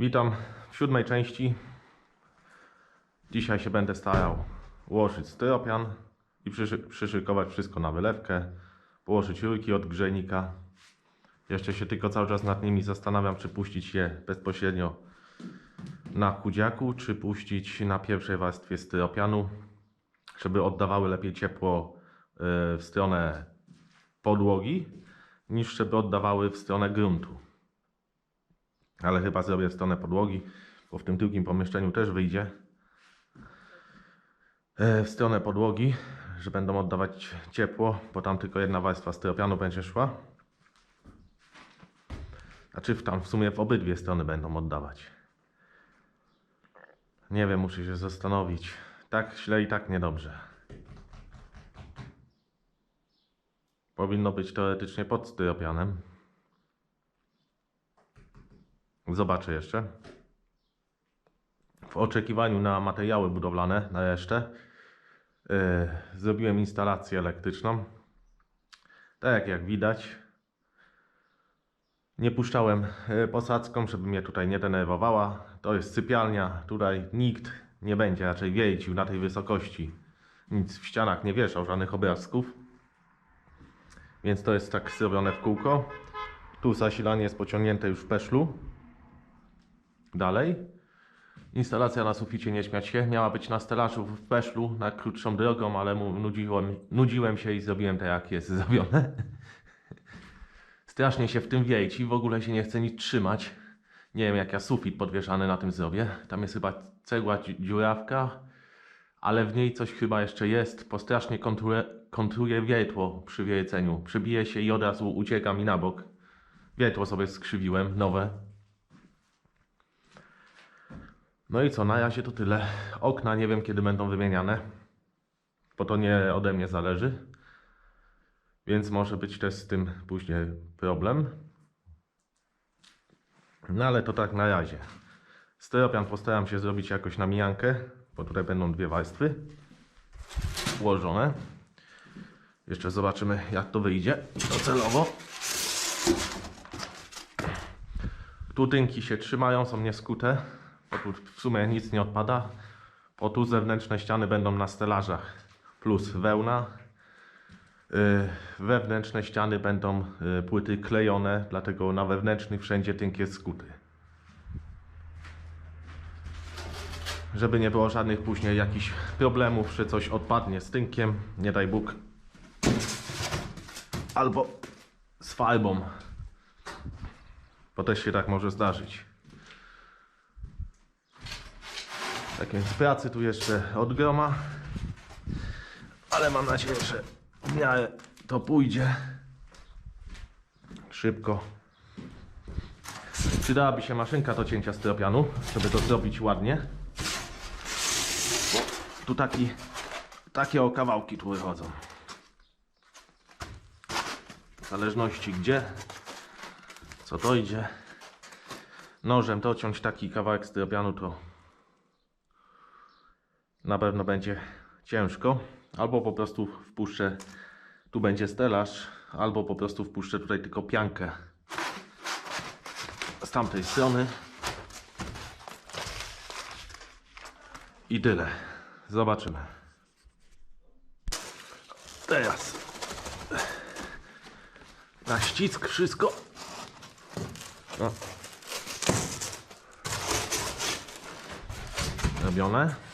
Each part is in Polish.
Witam w siódmej części. Dzisiaj się będę starał ułożyć styropian i przyszy przyszykować wszystko na wylewkę, położyć rurki od grzejnika. Jeszcze się tylko cały czas nad nimi zastanawiam, czy puścić je bezpośrednio na chudziaku, czy puścić na pierwszej warstwie styropianu, żeby oddawały lepiej ciepło y, w stronę podłogi, niż żeby oddawały w stronę gruntu ale chyba zrobię w stronę podłogi, bo w tym drugim pomieszczeniu też wyjdzie. E, W stronę podłogi, że będą oddawać ciepło, bo tam tylko jedna warstwa styropianu będzie szła. Znaczy w tam w sumie w obydwie strony będą oddawać. Nie wiem, muszę się zastanowić. Tak źle i tak niedobrze. Powinno być teoretycznie pod styropianem. Zobaczę jeszcze. W oczekiwaniu na materiały budowlane, na resztę, yy, zrobiłem instalację elektryczną. Tak jak widać. Nie puszczałem yy, posadzką, żeby mnie tutaj nie denerwowała. To jest sypialnia. Tutaj nikt nie będzie raczej wiercił na tej wysokości. Nic w ścianach nie wieszał, żadnych obrazków. Więc to jest tak zrobione w kółko. Tu zasilanie jest pociągnięte już w peszlu. Dalej. Instalacja na suficie, nie śmiać się. Miała być na stelażu w peszlu, na krótszą drogą, ale mu nudziłem, nudziłem się i zrobiłem tak, jak jest zrobione. Strasznie się w tym wiejci, w ogóle się nie chce nic trzymać. Nie wiem, jak ja sufit podwieszany na tym zrobię. Tam jest chyba cegła dzi- dziurawka, ale w niej coś chyba jeszcze jest, bo strasznie kontruje, kontruje przy wierceniu. Przebije się i od razu ucieka mi na bok. Wiertło sobie skrzywiłem, nowe. No i co, na razie to tyle. Okna nie wiem kiedy będą wymieniane, bo to nie ode mnie zależy. Więc może być też z tym później problem. No ale to tak na razie. Styropian postaram się zrobić jakoś na mijankę, bo tutaj będą dwie warstwy ułożone. Jeszcze zobaczymy jak to wyjdzie docelowo. Tu tynki się trzymają, są nieskute. Tu w sumie nic nie odpada. O tu zewnętrzne ściany będą na stelażach plus wełna. Yy, Wewnętrzne ściany będą yy, płyty klejone, dlatego na wewnętrznych wszędzie tynk jest skuty. Żeby nie było żadnych później jakichś problemów, że coś odpadnie z tynkiem, nie daj Bóg. Albo z farbą. Bo też się tak może zdarzyć. Tak więc pracy tu jeszcze od groma. Ale mam nadzieję, że w miarę to pójdzie. Szybko. Przydałaby się maszynka do cięcia styropianu, żeby to zrobić ładnie. Tu taki, takie o kawałki tu wychodzą. W zależności gdzie, co dojdzie. Nożem dociąć taki kawałek styropianu to na pewno będzie ciężko. Albo po prostu wpuszczę, tu będzie stelaż, albo po prostu wpuszczę tutaj tylko piankę z tamtej strony. I tyle. Zobaczymy. Teraz na ścisk wszystko. No. Robione.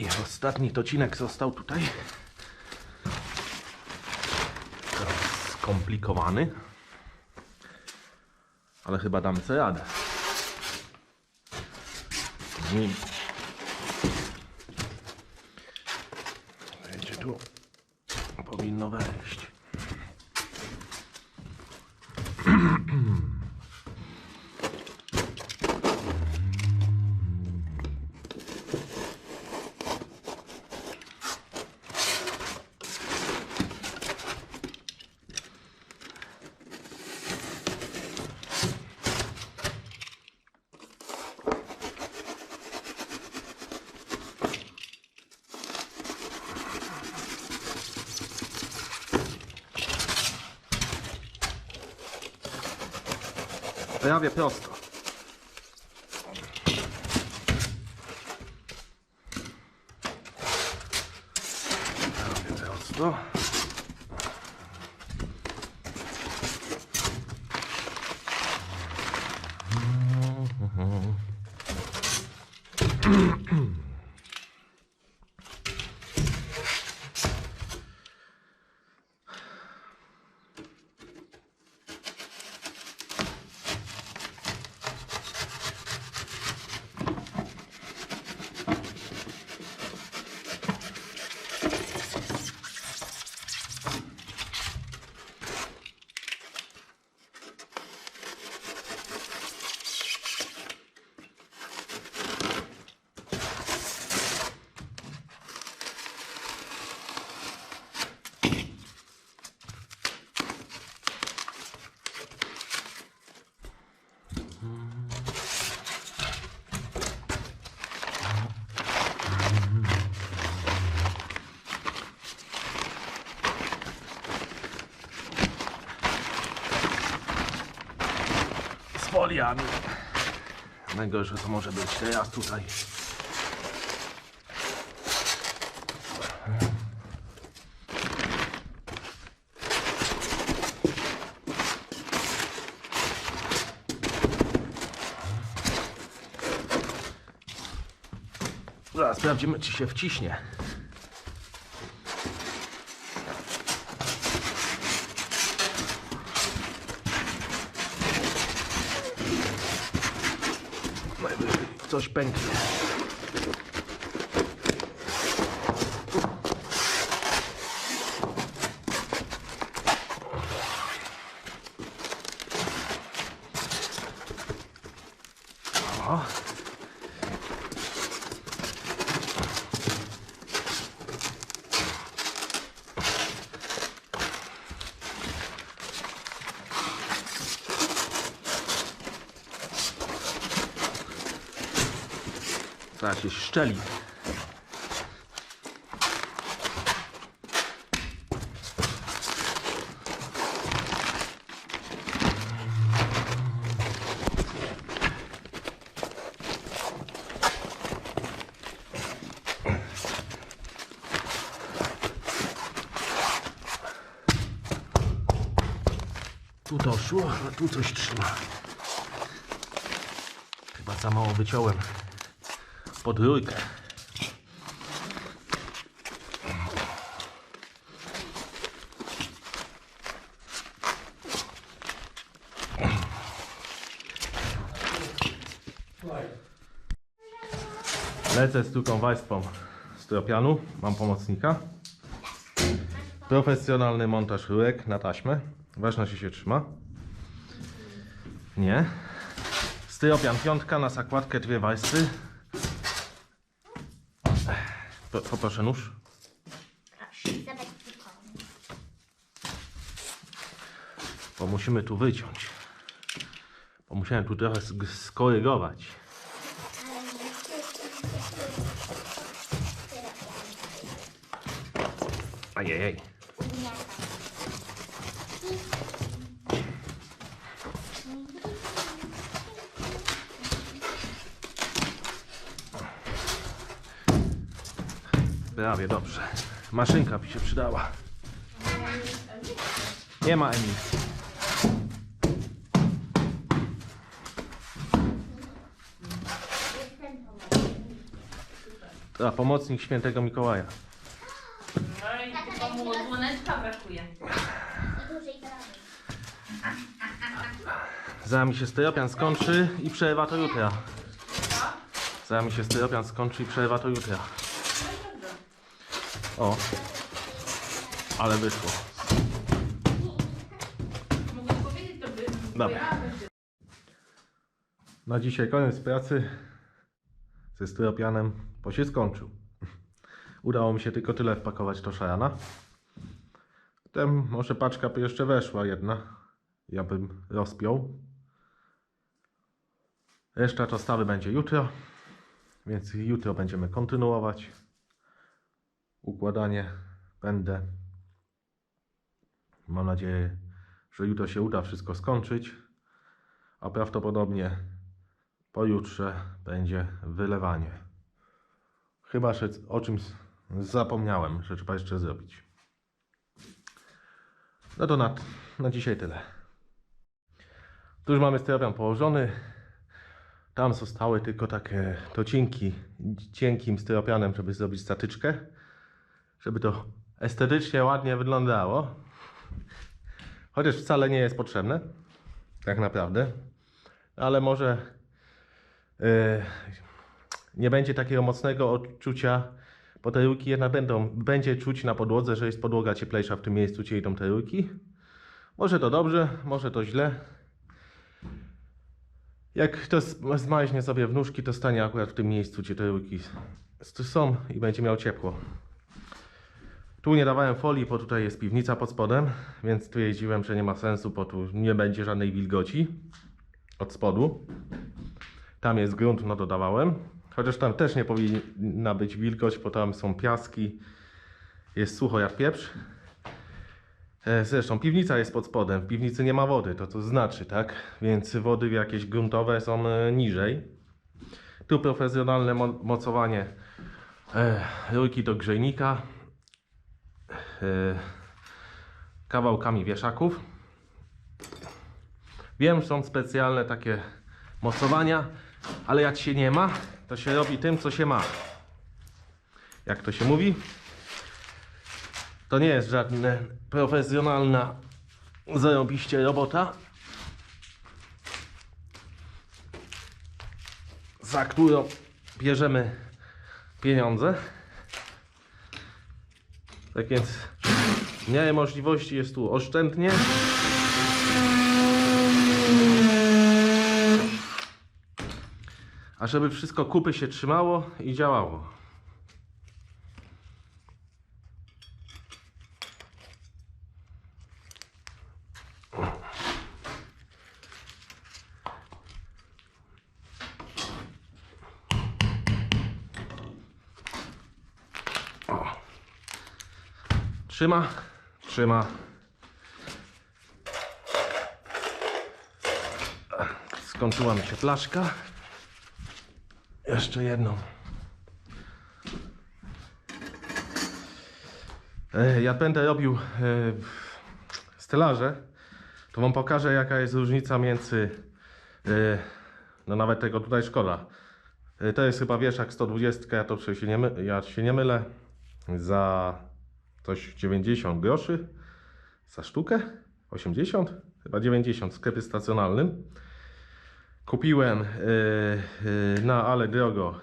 I ostatni docinek został tutaj. Skomplikowany. Ale chyba damy sobie radę. Z nim. Tu. Powinno wejść. Prawie prosto. Prawie prosto. Z foliami. Najgorsze to może być teraz tutaj. Zaraz sprawdzimy, czy się wciśnie. Najwyżej coś Zaraz się szczeli. Tu doszło, a tu coś trzyma. Chyba za mało wyciąłem podrójkę. Lecę z sztuką wajstwą z tropianu. Mam pomocnika. Profesjonalny montaż rurek na taśmę. Ważne, czy się trzyma. Nie. Styropian piątka na zakładkę dwie wajsty. Po- Poproszę nóż. Zobacz tylko. Bo musimy tu wyciąć. Bo musiałem tu trochę sk- skorygować. Ajajaj. Nie. Prawie dobrze. Maszynka by się przydała. Nie ma Emil. A pomocnik świętego Mikołaja. No i tylko mu dzwoneczka brakuje. Mi się styropian skończy i przerwa to jutra. Mi się styropian skończy i przerwa to jutra. O. Ale wyszło. Dobra. Na dzisiaj koniec pracy ze styropianem, bo się skończył. Udało mi się tylko tyle wpakować do szarana. Potem może paczka by jeszcze weszła jedna. Ja bym rozpiął. Reszta to stawy będzie jutro. Więc jutro będziemy kontynuować układanie. Będę. Mam nadzieję, że jutro się uda wszystko skończyć. a prawdopodobnie pojutrze będzie wylewanie. Chyba, że o czymś zapomniałem, że trzeba jeszcze zrobić. No to na, na dzisiaj tyle. Tu już mamy steropian położony. Tam zostały tylko takie docinki cienkim styropianem, żeby zrobić statyczkę. Żeby to estetycznie ładnie wyglądało. Chociaż wcale nie jest potrzebne. Tak naprawdę. Ale może yy, nie będzie takiego mocnego odczucia, bo te jednak będą, będzie czuć na podłodze, że jest podłoga cieplejsza w tym miejscu, gdzie idą te rurki. Może to dobrze, może to źle. Jak ktoś zmaźnie sobie w nóżki, to stanie akurat w tym miejscu, gdzie te rurki s- są i będzie miał ciepło. Tu nie dawałem folii, bo tutaj jest piwnica pod spodem, więc stwierdziłem, że nie ma sensu, bo tu nie będzie żadnej wilgoci od spodu. Tam jest grunt, no dodawałem. Chociaż tam też nie powinna być wilgoć, bo tam są piaski, jest sucho jak pieprz. E, Zresztą piwnica jest pod spodem, w piwnicy nie ma wody, to co znaczy, tak? Więc wody jakieś gruntowe są e, niżej. Tu profesjonalne mo- mocowanie e, rurki do grzejnika kawałkami wieszaków. Wiem, że są specjalne takie mocowania, ale jak się nie ma, to się robi tym, co się ma. Jak to się mówi? To nie jest żadna profesjonalna zarobiście robota, za którą bierzemy pieniądze. Tak więc w miarę możliwości jest tu oszczędnie. A żeby wszystko kupy się trzymało i działało. Trzyma, trzyma. Skończyła mi się flaszka. Jeszcze jedną. Jak będę robił e, stelaże, to wam pokażę jaka jest różnica między e, no nawet tego tutaj szkoda. E, To jest chyba wieszak 120, ja to się nie, my, ja się nie mylę. Za coś 90 groszy za sztukę? 80? Chyba 90 w sklepie stacjonalnym. Kupiłem yy, yy, na ale drogo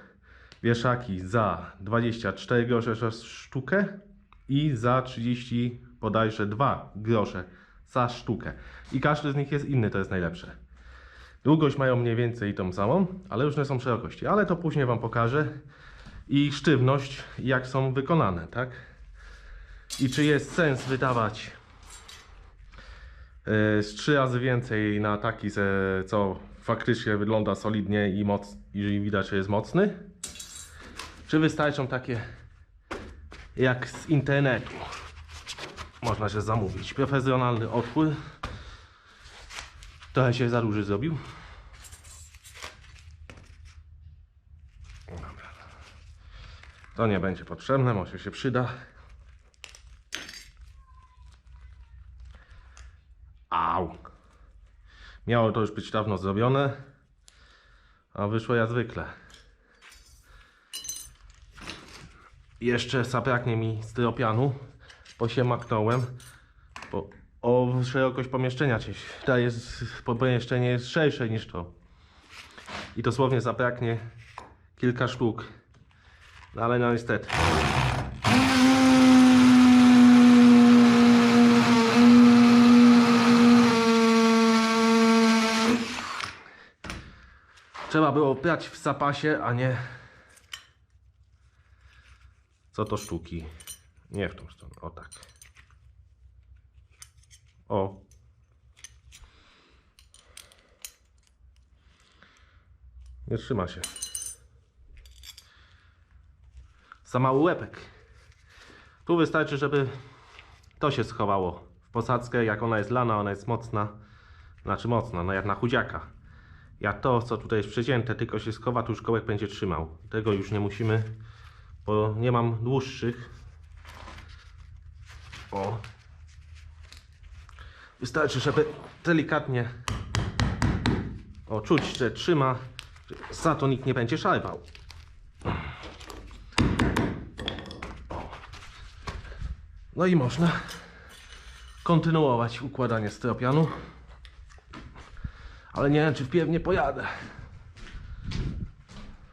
wieszaki za 24 grosze za sztukę i za 30 bodajże 2 grosze za sztukę. I każdy z nich jest inny, to jest najlepsze. Długość mają mniej więcej tą samą, ale różne są szerokości, ale to później Wam pokażę. I sztywność, jak są wykonane, tak? I czy jest sens wydawać e, z trzy razy więcej na taki, co faktycznie wygląda solidnie i, moc, i widać, że jest mocny? Czy wystarczą takie jak z internetu? Można się zamówić. Profesjonalny otwór. Trochę się za duży zrobił. To nie będzie potrzebne, może się przyda. Au. Miało to już być dawno zrobione, a wyszło jak zwykle. Jeszcze zabraknie mi styropianu, bo się maknąłem, bo o szerokość pomieszczenia gdzieś. Ta jest, pomieszczenie jest szersze niż to. I dosłownie zabraknie kilka sztuk. No ale no niestety. Trzeba było brać w zapasie, a nie. Co to sztuki? Nie w tą stronę. O tak. O. Nie trzyma się. Za mały łepek. Tu wystarczy, żeby to się schowało w posadzkę. Jak ona jest lana, ona jest mocna. Znaczy mocna, no jak na chudziaka. Ja to, co tutaj jest przecięte, tylko się schowa, tu już kołek będzie trzymał. Tego już nie musimy, bo nie mam dłuższych. O. Wystarczy, żeby delikatnie o, czuć, że trzyma, za to nikt nie będzie szarpał. No i można kontynuować układanie styropianu. Ale nie wiem, czy wpierw nie pojadę.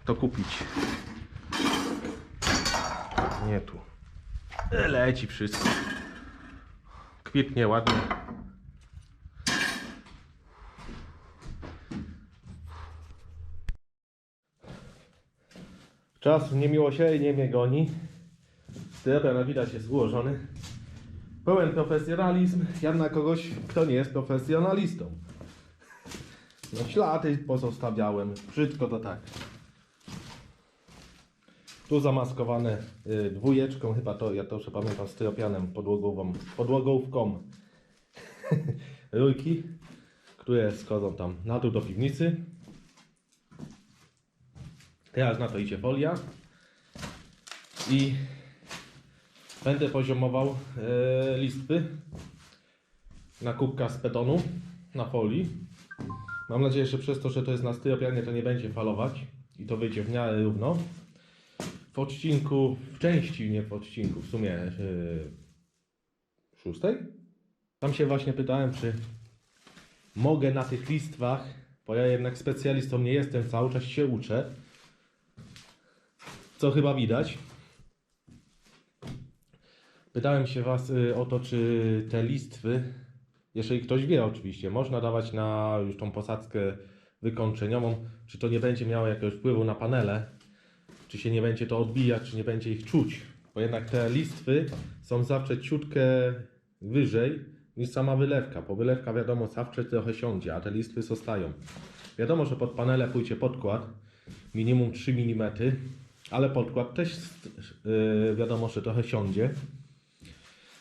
To kupić. Nie tu. Leci wszystko. Kwitnie ładnie. Czas niemiłosiernie mnie goni. Styropian widać jest ułożony. Pełen profesjonalizm, jak na kogoś, kto nie jest profesjonalistą. No ślady pozostawiałem, brzydko to tak. Tu zamaskowane y, dwójeczką, chyba to, ja to już pamiętam, styropianem podłogową, podłogówką rurki, które schodzą tam na dół do piwnicy. Teraz na to idzie folia i będę poziomował e, listwy na kubka z betonu na folii. Mam nadzieję, że przez to, że to jest na styropianie, to nie będzie falować i to wyjdzie w miarę równo. W odcinku, w części, nie w odcinku, w sumie e, szóstej. Tam się właśnie pytałem, czy mogę na tych listwach, bo ja jednak specjalistą nie jestem, cały czas się uczę. Co chyba widać. Pytałem się Was y, o to, czy te listwy, jeżeli ktoś wie oczywiście, można dawać na już tą posadzkę wykończeniową, czy to nie będzie miało jakiegoś wpływu na panele, czy się nie będzie to odbijać, czy nie będzie ich czuć. Bo jednak te listwy są zawsze ciutkę wyżej niż sama wylewka, bo wylewka wiadomo zawsze trochę siądzie, a te listwy zostają. Wiadomo, że pod panele pójdzie podkład, minimum 3 mm, ale podkład też yy, wiadomo, że trochę siądzie.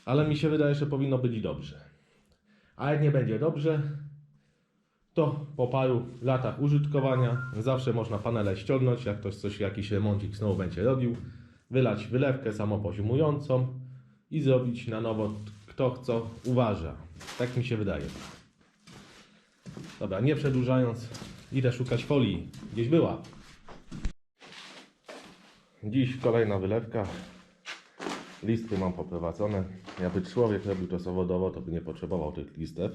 Ale mi się wydaje, że powinno być dobrze. A jak nie będzie dobrze, to po paru latach użytkowania zawsze można panele ściągnąć, jak ktoś coś, jakiś remoncik znowu będzie robił, wylać wylewkę samopoziomującą i zrobić na nowo kto co uważa. Tak mi się wydaje. Dobra, nie przedłużając, idę szukać folii. Gdzieś była. Dziś kolejna wylewka. Listy mam poprowadzone. Jakby człowiek robił to zawodowo, to by nie potrzebował tych listew.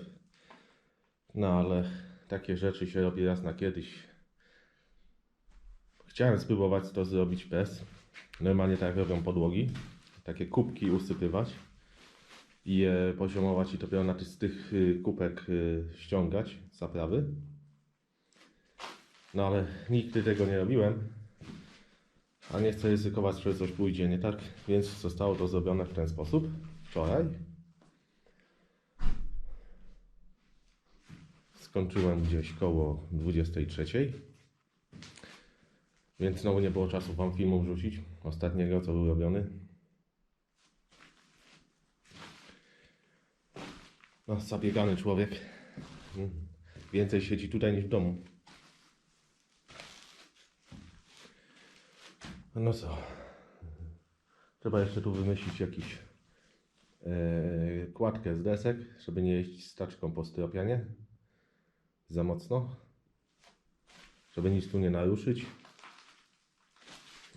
No ale takie rzeczy się robi raz na kiedyś. Chciałem spróbować to zrobić bez. Normalnie tak robią podłogi. Takie kubki usypywać i je poziomować i dopiero na tych, z tych y, kubek y, ściągać zaprawy. No ale nigdy tego nie robiłem. A nie chcę ryzykować, że coś pójdzie nie tak, więc zostało to zrobione w ten sposób wczoraj. Skończyłem gdzieś koło 23. Więc znowu nie było czasu Wam filmu wrzucić. Ostatniego, co był robiony. No, zabiegany człowiek. Mm. Więcej siedzi tutaj niż w domu. No co? Trzeba jeszcze tu wymyślić jakiś e, kładkę z desek, żeby nie jeść staczką po styropianie za mocno, żeby nic tu nie naruszyć.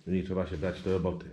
I trzeba się brać do roboty.